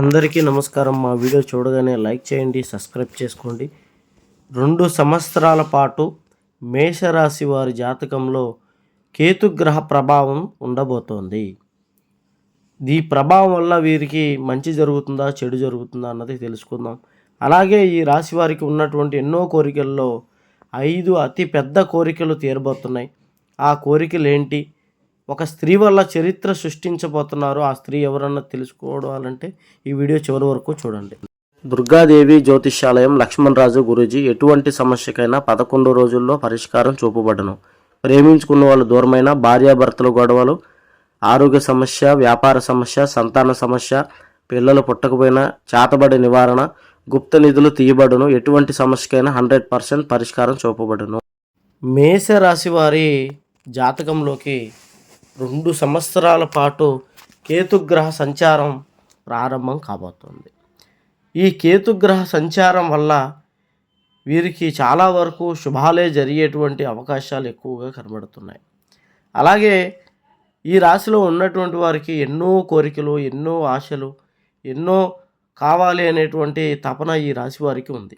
అందరికీ నమస్కారం. మా వీడియో చూడగానే లైక్ చేయండి సబ్స్క్రైబ్ చేసుకోండి. రెండు సంవత్సరాల పాటు మేషరాశి వారి జాతకంలో కేతుగ్రహ ప్రభావం ఉండబోతోంది. ఈ ప్రభావం వల్ల వీరికి మంచి జరుగుతుందా చెడు జరుగుతుందా అన్నది తెలుసుకుందాం. అలాగే ఈ రాశి వారికి ఉన్నటువంటి ఎన్నో కోరికల్లో ఐదు అతి పెద్ద కోరికలు తీరబోతున్నాయి. ఆ కోరికలు ఏంటి? ఒక స్త్రీ వల్ల చరిత్ర సృష్టించబోతున్నారు. ఆ స్త్రీ ఎవరన్నా తెలుసుకోవాలంటే ఈ వీడియో చివరి వరకు చూడండి. దుర్గాదేవి జ్యోతిష్యాలయం లక్ష్మణ్ రాజు గురూజీ ఎటువంటి సమస్యకైనా పదకొండు రోజుల్లో పరిష్కారం చూపబడను. ప్రేమించుకున్న వాళ్ళు దూరమైన భార్యాభర్తల గొడవలు ఆరోగ్య సమస్య వ్యాపార సమస్య సంతాన సమస్య పిల్లలు పుట్టకపోయినా చేతబడి నివారణ గుప్త నిధులు తీయబడును ఎటువంటి సమస్యకైనా హండ్రెడ్ పర్సెంట్ పరిష్కారం చూపబడును. మేషరాశి వారి జాతకంలోకి రెండు సంవత్సరాల పాటు కేతుగ్రహ సంచారం ప్రారంభం కాబోతుంది. ఈ కేతుగ్రహ సంచారం వల్ల వీరికి చాలా వరకు శుభాలే జరిగేటువంటి అవకాశాలు ఎక్కువగా కనబడుతున్నాయి. అలాగే ఈ రాశిలో ఉన్నటువంటి వారికి ఎన్నో కోరికలు ఎన్నో ఆశలు ఎన్నో కావాలి అనేటువంటి తపన ఈ రాశి వారికి ఉంది.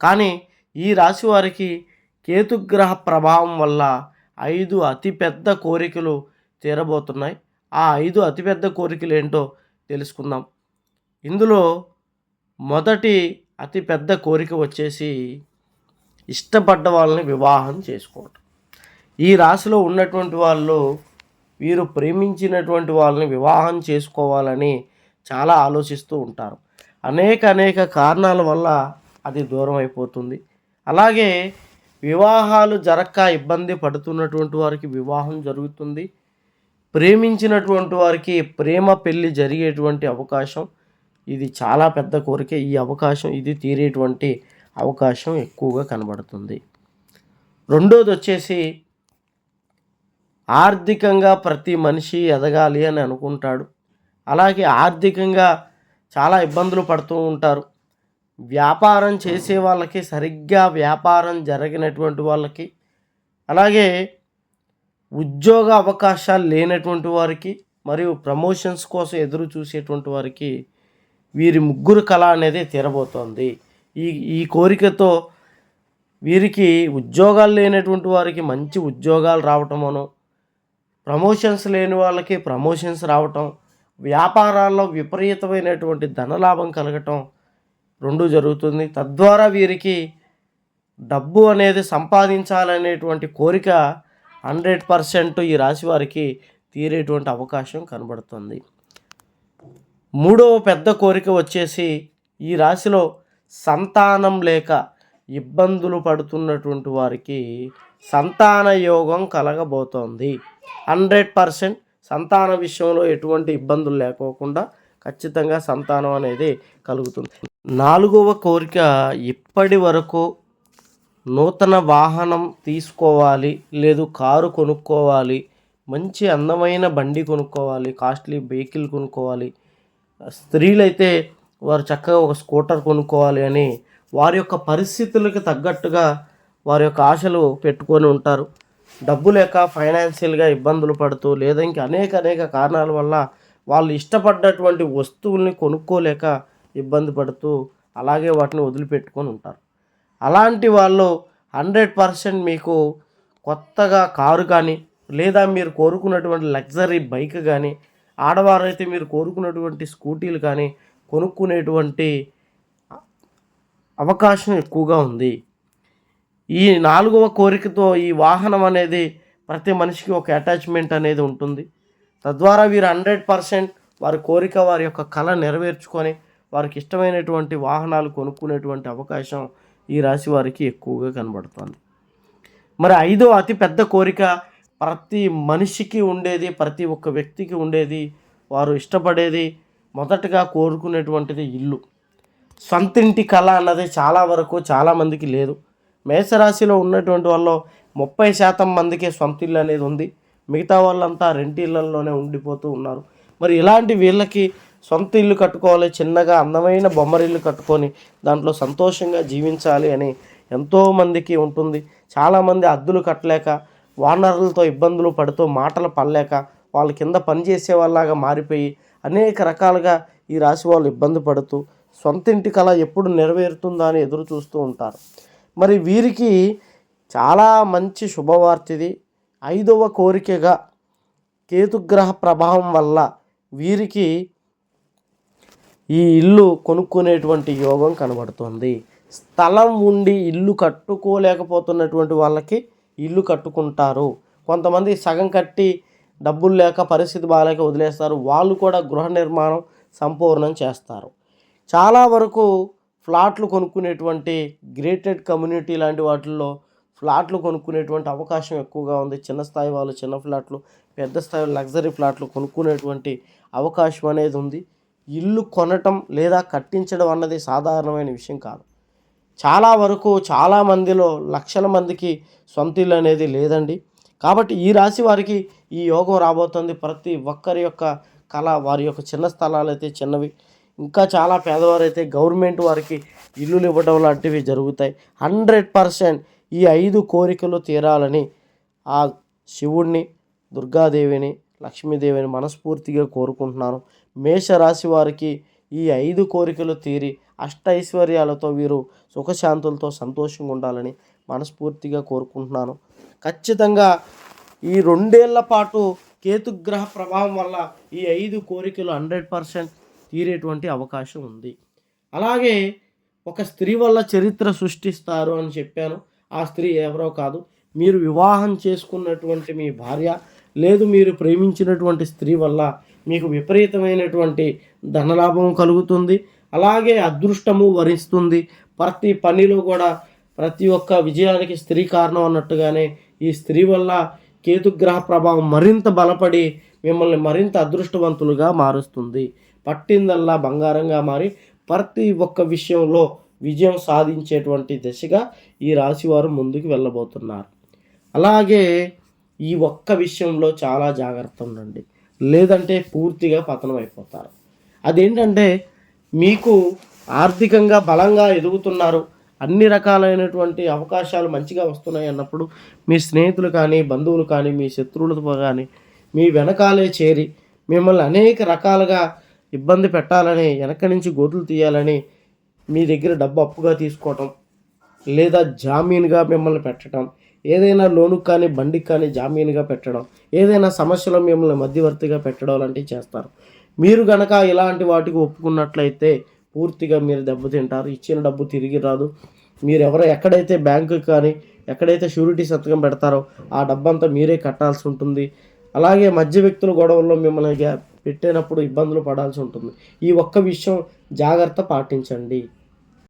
కానీ ఈ రాశి వారికి కేతుగ్రహ ప్రభావం వల్ల ఐదు అతిపెద్ద కోరికలు తీరబోతున్నాయి. ఆ ఐదు అతిపెద్ద కోరికలు ఏంటో తెలుసుకుందాం. ఇందులో మొదటి అతిపెద్ద కోరిక వచ్చేసి ఇష్టపడ్డ వాళ్ళని వివాహం చేసుకోవటం. ఈ రాశిలో ఉన్నటువంటి వాళ్ళు వీరు ప్రేమించినటువంటి వాళ్ళని వివాహం చేసుకోవాలని చాలా ఆలోచిస్తూ ఉంటారు. అనేక అనేక కారణాల వల్ల అది దూరం అయిపోతుంది. అలాగే వివాహాలు జరక్క ఇబ్బంది పడుతున్నటువంటి వారికి వివాహం జరుగుతుంది. ప్రేమించినటువంటి వారికి ప్రేమ పెళ్ళి జరిగేటువంటి అవకాశం. ఇది చాలా పెద్ద కోరిక. ఈ అవకాశం ఇది తీరేటువంటి అవకాశం ఎక్కువగా కనబడుతుంది. రెండోది వచ్చేసి ఆర్థికంగా ప్రతి మనిషి ఎదగాలి అని అనుకుంటాడు. అలాగే ఆర్థికంగా చాలా ఇబ్బందులు పడుతూ ఉంటారు. వ్యాపారం చేసే వాళ్ళకి సరిగ్గా వ్యాపారం జరిగినటువంటి వాళ్ళకి అలాగే ఉద్యోగ అవకాశాలు లేనటువంటి వారికి మరియు ప్రమోషన్స్ కోసం ఎదురు చూసేటువంటి వారికి వీరి ముగ్గురు కళ అనేది తీరబోతోంది. ఈ ఈ కోరికతో వీరికి ఉద్యోగాలు లేనటువంటి వారికి మంచి ఉద్యోగాలు రావటమనో ప్రమోషన్స్ లేని వాళ్ళకి ప్రమోషన్స్ రావటం వ్యాపారాల్లో విపరీతమైనటువంటి ధనలాభం కలగటం రెండు జరుగుతుంది. తద్వారా వీరికి డబ్బు అనేది సంపాదించాలనేటువంటి కోరిక హండ్రెడ్ పర్సెంట్ ఈ రాశి వారికి తీరేటువంటి అవకాశం కనబడుతుంది. మూడవ పెద్ద కోరిక వచ్చేసి ఈ రాశిలో సంతానం లేక ఇబ్బందులు పడుతున్నటువంటి వారికి సంతాన యోగం కలగబోతోంది. హండ్రెడ్ పర్సెంట్ సంతాన విషయంలో ఎటువంటి ఇబ్బందులు లేకోకుండా ఖచ్చితంగా సంతానం అనేది కలుగుతుంది. నాలుగవ కోరిక ఇప్పటి వరకు నూతన వాహనం తీసుకోవాలి లేదు కారు కొనుక్కోవాలి మంచి అందమైన బండి కొనుక్కోవాలి కాస్ట్లీ వెహికల్ కొనుక్కోవాలి. స్త్రీలైతే వారు చక్కగా ఒక స్కూటర్ కొనుక్కోవాలి అని వారి యొక్క పరిస్థితులకు తగ్గట్టుగా వారి యొక్క ఆశలు పెట్టుకొని ఉంటారు. డబ్బు లేక ఫైనాన్షియల్గా ఇబ్బందులు పడుతూ లేదా ఇంకా అనేక అనేక కారణాల వల్ల వాళ్ళు ఇష్టపడ్డటువంటి వస్తువుల్ని కొనుక్కోలేక ఇబ్బంది పడుతూ అలాగే వాటిని వదిలిపెట్టుకొని ఉంటారు. అలాంటి వాళ్ళు హండ్రెడ్ పర్సెంట్ మీకు కొత్తగా కారు కానీ లేదా మీరు కోరుకున్నటువంటి లగ్జరీ బైక్ కానీ ఆడవారైతే మీరు కోరుకున్నటువంటి స్కూటీలు కానీ కొనుక్కునేటువంటి అవకాశం ఎక్కువగా ఉంది. ఈ నాలుగవ కోరికతో ఈ వాహనం అనేది ప్రతి మనిషికి ఒక అటాచ్మెంట్ అనేది ఉంటుంది. తద్వారా వీరు హండ్రెడ్ పర్సెంట్ వారి కోరిక వారి యొక్క కళ నెరవేర్చుకొని వారికి ఇష్టమైనటువంటి వాహనాలు కొనుక్కునేటువంటి అవకాశం ఈ రాశి వారికి ఎక్కువగా కనబడుతుంది. మరి ఐదో అతి పెద్ద కోరిక ప్రతి మనిషికి ఉండేది ప్రతి ఒక్క వ్యక్తికి ఉండేది వారు ఇష్టపడేది మొదటగా కోరుకునేటువంటిది ఇల్లు. సొంతింటి కళ అన్నది చాలా వరకు చాలామందికి లేదు. మేషరాశిలో ఉన్నటువంటి వాళ్ళు ముప్పై శాతం మందికే సొంత ఇల్లు అనేది ఉంది. మిగతా వాళ్ళంతా రెంటిళ్ళల్లోనే ఉండిపోతూ ఉన్నారు. మరి ఇలాంటి వీళ్ళకి సొంత ఇల్లు కట్టుకోవాలి చిన్నగా అందమైన బొమ్మరిల్లు కట్టుకొని దాంట్లో సంతోషంగా జీవించాలి అని ఎంతోమందికి ఉంటుంది. చాలామంది అద్దులు కట్టలేక వానరులతో ఇబ్బందులు పడుతూ మాటలు పడలేక వాళ్ళ కింద పనిచేసే వాళ్ళలాగా మారిపోయి అనేక రకాలుగా ఈ రాశి వాళ్ళు ఇబ్బంది పడుతూ సొంత ఇంటి కళ ఎప్పుడు నెరవేరుతుందా అని ఎదురు చూస్తూ ఉంటారు. మరి వీరికి చాలా మంచి శుభవార్తది. ఐదవ కోరికగా కేతుగ్రహ ప్రభావం వల్ల వీరికి ఈ ఇల్లు కొనుక్కునేటువంటి యోగం కనబడుతుంది. స్థలం ఉండి ఇల్లు కట్టుకోలేకపోతున్నటువంటి వాళ్ళకి ఇల్లు కట్టుకుంటారు. కొంతమంది సగం కట్టి డబ్బులు లేక పరిస్థితి బాగాలేక వదిలేస్తారు. వాళ్ళు కూడా గృహ నిర్మాణం సంపూర్ణం చేస్తారు. చాలా వరకు ఫ్లాట్లు కొనుక్కునేటువంటి గ్రేటెడ్ కమ్యూనిటీ లాంటి వాటిల్లో ఫ్లాట్లు కొనుక్కునేటువంటి అవకాశం ఎక్కువగా ఉంది. చిన్న స్థాయి వాళ్ళు చిన్న ఫ్లాట్లు పెద్ద స్థాయి లగ్జరీ ఫ్లాట్లు కొనుక్కునేటువంటి అవకాశం అనేది ఉంది. ఇల్లు కొనటం లేదా కట్టించడం అన్నది సాధారణమైన విషయం కాదు. చాలా వరకు చాలా మందిలో లక్షల మందికి సొంత ఇల్లు అనేది లేదండి. కాబట్టి ఈ రాశి వారికి ఈ యోగం రాబోతుంది. ప్రతి ఒక్కరి యొక్క కళ వారి యొక్క చిన్న స్థలాలు అయితే చిన్నవి. ఇంకా చాలా పేదవారైతే గవర్నమెంట్ వారికి ఇల్లులు ఇవ్వడం లాంటివి జరుగుతాయి. హండ్రెడ్ పర్సెంట్ ఈ ఐదు కోరికలు తీరాలని ఆ శివుణ్ణి దుర్గాదేవిని లక్ష్మీదేవిని మనస్ఫూర్తిగా కోరుకుంటున్నాను. మేషరాశి వారికి ఈ ఐదు కోరికలు తీరి అష్ట ఐశ్వర్యాలతో వీరు సుఖశాంతులతో సంతోషంగా ఉండాలని మనస్ఫూర్తిగా కోరుకుంటున్నాను. ఖచ్చితంగా ఈ రెండేళ్ళ పాటు కేతుగ్రహ ప్రభావం వల్ల ఈ ఐదు కోరికలు హండ్రెడ్ పర్సెంట్ తీరేటువంటి అవకాశం ఉంది. అలాగే ఒక స్త్రీ వల్ల చరిత్ర సృష్టిస్తారు అని చెప్పాను. ఆ స్త్రీ ఎవరో కాదు. మీరు వివాహం చేసుకున్నటువంటి మీ భార్య లేదు మీరు ప్రేమించినటువంటి స్త్రీ వల్ల మీకు విపరీతమైనటువంటి ధనలాభం కలుగుతుంది అలాగే అదృష్టము వరిస్తుంది. ప్రతి పనిలో కూడా ప్రతి ఒక్క విజయానికి స్త్రీ కారణం అన్నట్టుగానే ఈ స్త్రీ వల్ల కేతుగ్రహ ప్రభావం మరింత బలపడి మిమ్మల్ని మరింత అదృష్టవంతులుగా మారుస్తుంది. పట్టిందల్లా బంగారంగా మారి ప్రతి ఒక్క విషయంలో విజయం సాధించేటువంటి దిశగా ఈ రాశివారు ముందుకు వెళ్ళబోతున్నారు. అలాగే ఈ ఒక్క విషయంలో చాలా జాగ్రత్త ఉండండి. లేదంటే పూర్తిగా పతనం అయిపోతారు. అదేంటంటే మీకు ఆర్థికంగా బలంగా ఎదుగుతున్నారు. అన్ని రకాలైనటువంటి అవకాశాలు మంచిగా వస్తున్నాయి అన్నప్పుడు మీ స్నేహితులు కానీ బంధువులు కానీ మీ శత్రువులతో కానీ మీ వెనకాలే చేరి మిమ్మల్ని అనేక రకాలుగా ఇబ్బంది పెట్టాలని వెనక నుంచి గోతులు తీయాలని మీ దగ్గర డబ్బు అప్పుగా తీసుకోవటం లేదా జామీన్గా మిమ్మల్ని పెట్టడం ఏదైనా లోనుకు కానీ బండికి కానీ జామీనుగా పెట్టడం ఏదైనా సమస్యలో మిమ్మల్ని మధ్యవర్తిగా పెట్టడం లాంటివి చేస్తారు. మీరు గనక ఇలాంటి వాటికి ఒప్పుకున్నట్లయితే పూర్తిగా మీరు దెబ్బతింటారు. ఇచ్చిన డబ్బు తిరిగి రాదు. మీరు ఎవరు ఎక్కడైతే బ్యాంకు కానీ ఎక్కడైతే షూరిటీ సంతకం పెడతారో ఆ డబ్బంతా మీరే కట్టాల్సి ఉంటుంది. అలాగే మధ్య వ్యక్తుల గొడవల్లో మిమ్మల్ని పెట్టేటప్పుడు పెట్టినప్పుడు ఇబ్బందులు పడాల్సి ఉంటుంది. ఈ ఒక్క విషయం జాగ్రత్త పాటించండి.